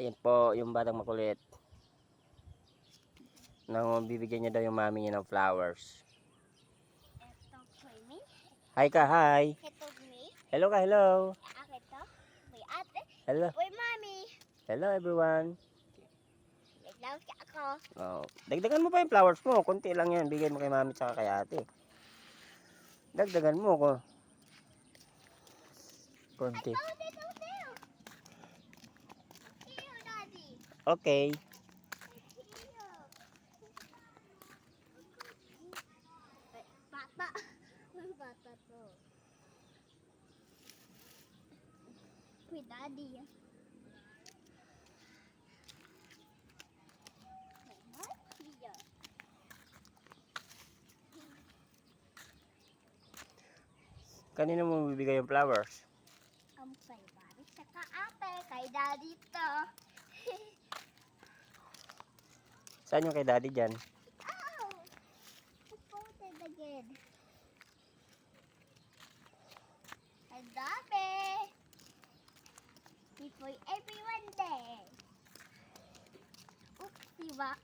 Ayan po, yung batang makulit. Nang bibigyan niya daw yung mami niya ng flowers. Hi ka, hi. Hello ka, hello. Ate. Hello. Uy, mami. Hello everyone. Naglaw siya ako. Oh, dagdagan mo pa yung flowers mo. Kunti lang yan. Bigay mo kay mami tsaka kay ate. Dagdagan mo ko. Kunti. Oh, Okay. Bata. Bata to. Uy, daddy. Kanino mo bibigay yung flowers? Ang kay Bari saka ate, kay daddy to. Saan yung kay daddy dyan? Oh! Supported again. Ang dami! Before everyone there. Oops, diba?